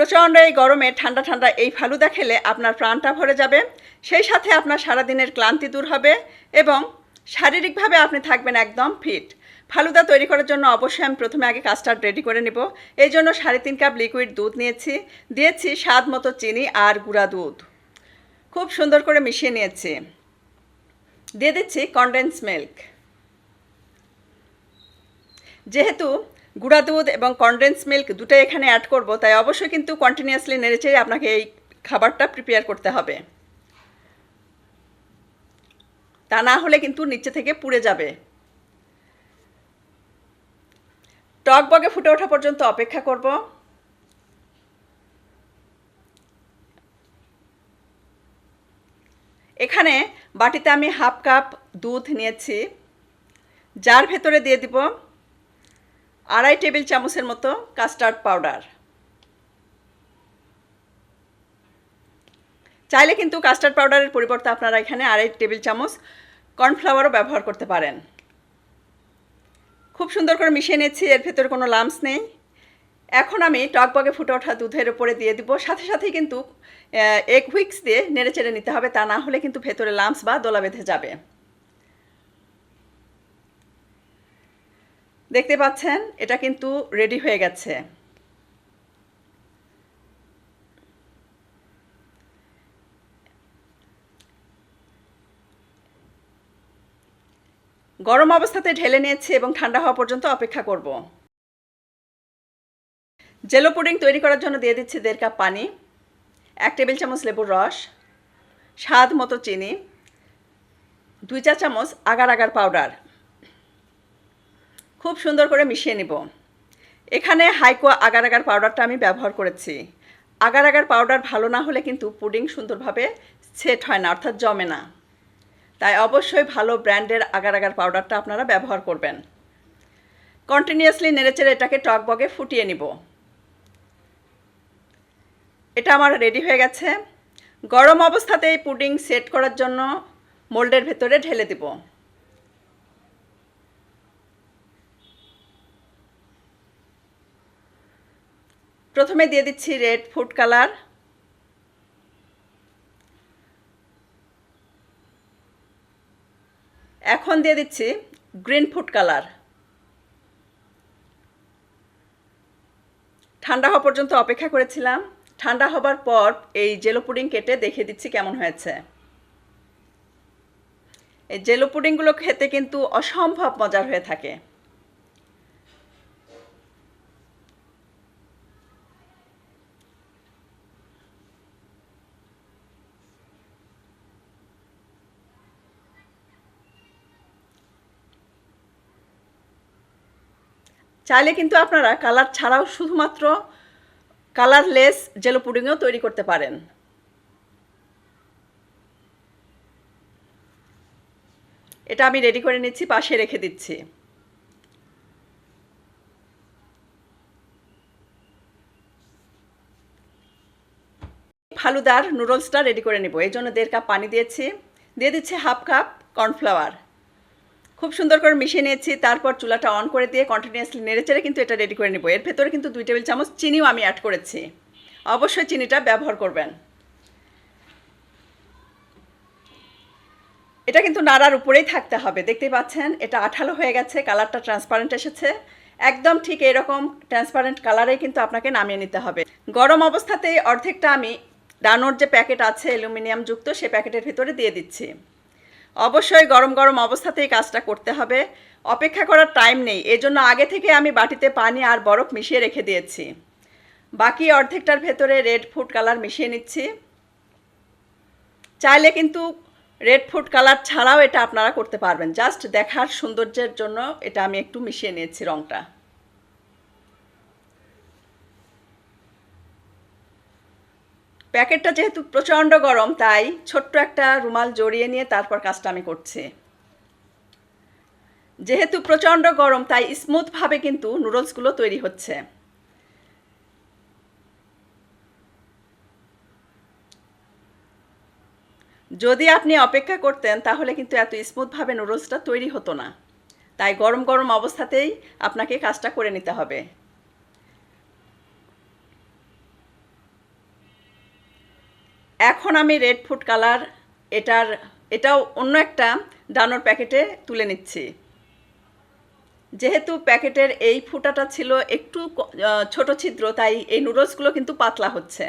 প্রচণ্ড এই গরমে ঠান্ডা ঠান্ডা এই ফালুদা খেলে আপনার প্রাণটা ভরে যাবে। সেই সাথে আপনার সারাদিনের ক্লান্তি দূর হবে এবং শারীরিকভাবে আপনি থাকবেন একদম ফিট। ফালুদা তৈরি করার জন্য অবশ্যই আমি প্রথমে আগে কাস্টার্ড রেডি করে নেব। এই জন্য সাড়ে তিন কাপ লিকুইড দুধ নিয়েছি। দিয়েছি স্বাদ মতো চিনি আর গুঁড়া দুধ। খুব সুন্দর করে মিশিয়ে নিয়েছি। দিয়ে দিচ্ছি কনডেন্স মিল্ক যেহেতু গুঁড়া দুধ এবং কনডেন্স মিল্ক দুটোই এখানে অ্যাড করব। তাই অবশ্যই কিন্তু কন্টিনিউয়াসলি নেড়েচেড়ে আপনাকে এই খাবারটা প্রিপেয়ার করতে হবে। তা না হলে কিন্তু নিচে থেকে পুড়ে যাবে। টক বগে ফুটে ওঠা পর্যন্ত অপেক্ষা করব। এখানে বাটিতে আমি হাফ কাপ দুধ নিয়েছি। যার ভেতরে দিয়ে দিব আড়াই টেবিল চামচের মতো কাস্টার্ড পাউডার। চাইলে কিন্তু কাস্টার্ড পাউডারের পরিবর্তে আপনারা এখানে আড়াই টেবিল চামচ কর্নফ্লাওয়ারও ব্যবহার করতে পারেন। খুব সুন্দর করে মিশিয়ে নিচ্ছি, এর ভেতরে কোনো লামস নেই। এখন আমি টকবগে ফুটে ওঠা দুধের উপরে দিয়ে দিব। সাথে সাথে কিন্তু এক হুইক্স দিয়ে নেড়ে চেড়ে নিতে হবে, তা না হলে কিন্তু ভেতরে লামস বা দোলা বেঁধে যাবে। দেখতে পাচ্ছেন, এটা কিন্তু রেডি হয়ে গেছে। গরম অবস্থাতে ঢেলে নিয়েছি এবং ঠান্ডা হওয়া পর্যন্ত অপেক্ষা করব। জেলো পুডিং তৈরি করার জন্য দিয়ে দিচ্ছি দেড় কাপ পানি, এক টেবিল চামচ লেবুর রস, স্বাদ মতো চিনি, দুই চা চামচ আগার আগার পাউডার। খুব সুন্দর করে মিশিয়ে নিব। এখানে হাইকো আগার আগার পাউডারটা আমি ব্যবহার করেছি। আগার আগার পাউডার ভালো না হলে কিন্তু পুডিং সুন্দরভাবে সেট হয় না, অর্থাৎ জমে না। তাই অবশ্যই ভালো ব্র্যান্ডের আগার আগার পাউডারটা আপনারা ব্যবহার করবেন। কন্টিনিউয়াসলি নেড়েচেড়ে এটাকে টক বগে ফুটিয়ে নিব। এটা আমার রেডি হয়ে গেছে। গরম অবস্থাতেই পুডিং সেট করার জন্য মোল্ডের ভেতরে ঢেলে দিব। প্রথমে দিয়ে দিচ্ছি রেড ফুড কালার। এখন দিয়ে দিচ্ছি গ্রিন ফুড কালার। ঠান্ডা হওয়া পর্যন্ত অপেক্ষা করেছিলাম। ঠান্ডা হবার পর এই জেলো পুডিং কেটে দেখিয়ে দিচ্ছি কেমন হয়েছে। এই জেলো পুডিংগুলো খেতে কিন্তু অসম্ভব মজার হয়ে থাকে। চাইলে কিন্তু আপনারা কালার ছাড়াও শুধুমাত্র কালারলেস জেলো পুডিংও তৈরি করতে পারেন। এটা আমি রেডি করে নিচ্ছি, পাশে রেখে দিচ্ছি। ফালুদার নুডলসটা রেডি করে নেব। এই জন্য দেড় কাপ পানি দিয়েছি। দিয়ে দিচ্ছি হাফ কাপ কর্নফ্লাওয়ার খুব সুন্দর করে মিশিয়ে নিয়েছি, তারপর চুলাটা অন করে দিয়ে কন্টিনিউয়াসলি নেড়েচেড়ে কিন্তু এটা রেডি করে নেব। এর ভেতরে কিন্তু দুই টেবিল চামচ চিনিও আমি অ্যাড করেছি। অবশ্যই চিনিটা ব্যবহার করবেন। এটা কিন্তু নাড়ার উপরেই থাকতে হবে, দেখতেই পাচ্ছেন? এটা আঠালো হয়ে গেছে, কালারটা ট্রান্সপারেন্ট এসেছে। একদম ঠিক এরকম ট্রান্সপারেন্ট কালারেই কিন্তু আপনাকে নামিয়ে নিতে হবে। গরম অবস্থাতেই অর্ধেকটা আমি ডানোর যে প্যাকেট আছে অ্যালুমিনিয়াম যুক্ত সে প্যাকেটের ভিতরে দিয়ে দিচ্ছি। অবশ্যই গরম গরম অবস্থাতেই কাজটা করতে হবে। অপেক্ষা করার টাইম নেই। এজন্য আগে থেকে আমি বাটিতে পানি আর বরফ মিশিয়ে রেখে দিয়েছি। বাকি অর্ধেকটার ভেতরে রেড ফুড কালার মিশিয়ে নিচ্ছি। চাইলে কিন্তু রেড ফুড কালার ছাড়াও এটা আপনারা করতে পারবেন। জাস্ট দেখার সৌন্দর্যের জন্য এটা আমি একটু মিশিয়ে নিয়েছি রঙটা প্যাকেটটা যেহেতু প্রচণ্ড গরম, তাই ছোট্ট একটা রুমাল জড়িয়ে নিয়ে তারপর কাজটা আমি করছি। যেহেতু প্রচণ্ড গরম, তাই স্মুথভাবে কিন্তু নুডলসগুলো তৈরি হচ্ছে। যদি আপনি অপেক্ষা করতেন, তাহলে কিন্তু এত স্মুথভাবে নুডলসটা তৈরি হতো না। তাই গরম গরম অবস্থাতেই আপনাকে কাজটা করে নিতে হবে। এখন আমি রেড ফুড কালার এটার, এটাও অন্য একটা ডানোর প্যাকেটে তুলে নিচ্ছি। যেহেতু প্যাকেটের এই ফুটাটা ছিল একটু ছোট ছিদ্র, তাই এই নুডলসগুলো কিন্তু পাতলা হচ্ছে।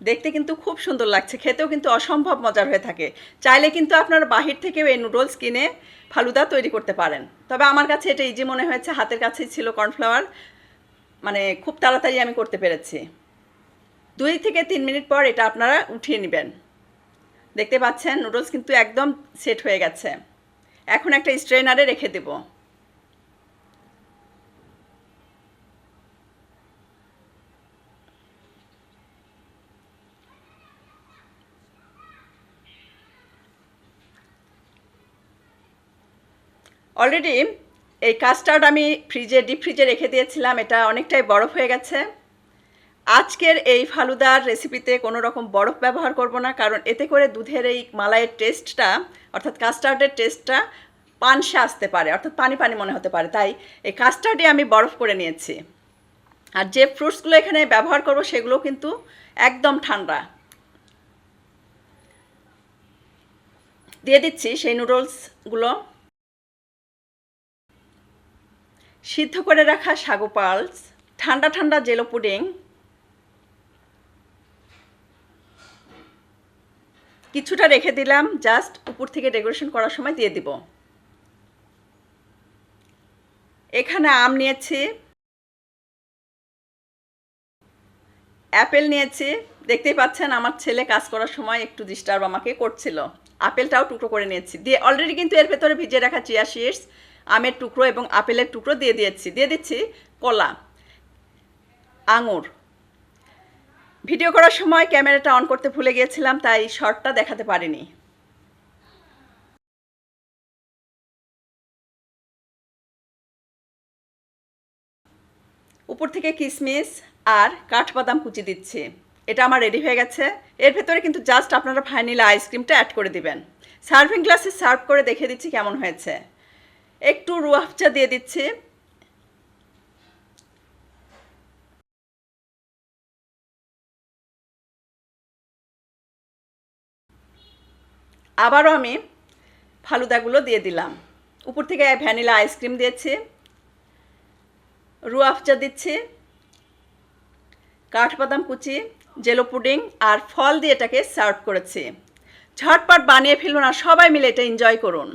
দেখতে কিন্তু খুব সুন্দর লাগছে, খেতেও কিন্তু অসম্ভব মজার হয়ে থাকে। চাইলে কিন্তু আপনার বাহির থেকেও এই নুডলস কিনে ফালুদা তৈরি করতে পারেন। তবে আমার কাছে এটা ইজি মনে হয়েছে, হাতের কাছেই ছিল কর্নফ্লাওয়ার মানে খুব তাড়াতাড়ি আমি করতে পেরেছি। দুই থেকে তিন মিনিট পর এটা আপনারা উঠিয়ে নেবেন। দেখতে পাচ্ছেন, নুডলস কিন্তু একদম সেট হয়ে গেছে। এখন একটা স্ট্রেনারে রেখে দেব। অলরেডি এই কাস্টার্ড আমি ফ্রিজে ডিপ ফ্রিজে রেখে দিয়েছিলাম, এটা অনেকটাই বরফ হয়ে গেছে। আজকের এই ফালুদার রেসিপিতে কোনো রকম বরফ ব্যবহার করব না, কারণ এতে করে দুধের এই মালাইয়ের টেস্টটা অর্থাৎ কাস্টার্ডের টেস্টটা পানসে আসতে পারে, অর্থাৎ পানি পানি মনে হতে পারে। তাই এই কাস্টার্ডে আমি বরফ করে নিয়েছি। আর যে ফ্রুটসগুলো এখানে ব্যবহার করব সেগুলো কিন্তু একদম ঠান্ডা। দিয়ে দিচ্ছি সেই নুডলসগুলো সিদ্ধ করে রাখা সাগু পালস, ঠান্ডা ঠান্ডা জেলো পুডিং, কিছুটা রেখে দিলাম, জাস্ট উপর থেকে ডেকোরেশন করার সময় দিয়ে দিব। এখানে আম নিয়েছি, অ্যাপেল নিয়েছি, দেখতেই পাচ্ছেন আমার ছেলে কাজ করার সময় একটু ডিস্টার্ব আমাকে করছিল। আপেলটাও টুকরো করে নিয়েছি। দিয়ে অলরেডি কিন্তু এর ভেতরে ভিজিয়ে রাখা চিয়া সিডস আমের টুকরো এবং আপেলের টুকরো দিয়ে দিয়েছি। দিয়ে দিচ্ছি কলা, আঙুর। ভিডিও করার সময় ক্যামেরাটা অন করতে ভুলে গিয়েছিলাম, তাই শর্টটা দেখাতে পারিনি। উপর থেকে কিশমিশ আর কাঠবাদাম কুচি দিচ্ছি। এটা আমার রেডি হয়ে গেছে। এর ভেতরে কিন্তু জাস্ট আপনারা ভানিলা আইসক্রিমটা অ্যাড করে দিবেন। সার্ভিং গ্লাসে সার্ভ করে দেখে দিচ্ছি কেমন হয়েছে। একটু রুয়াফচা দিয়ে দিচ্ছি। আবারও আমি ফালুদাগুলো দিয়ে দিলাম। উপর থেকে ভ্যানিলা আইসক্রিম দিয়েছি। রুয়াফচা দিচ্ছি। কাঠবাদাম কুচি, জেলো পুডিং আর ফল দিয়ে এটাকে সার্ভ করেছি। ঝটপট বানিয়ে ফেলুন আর সবাই মিলে এটা এনজয় করুন।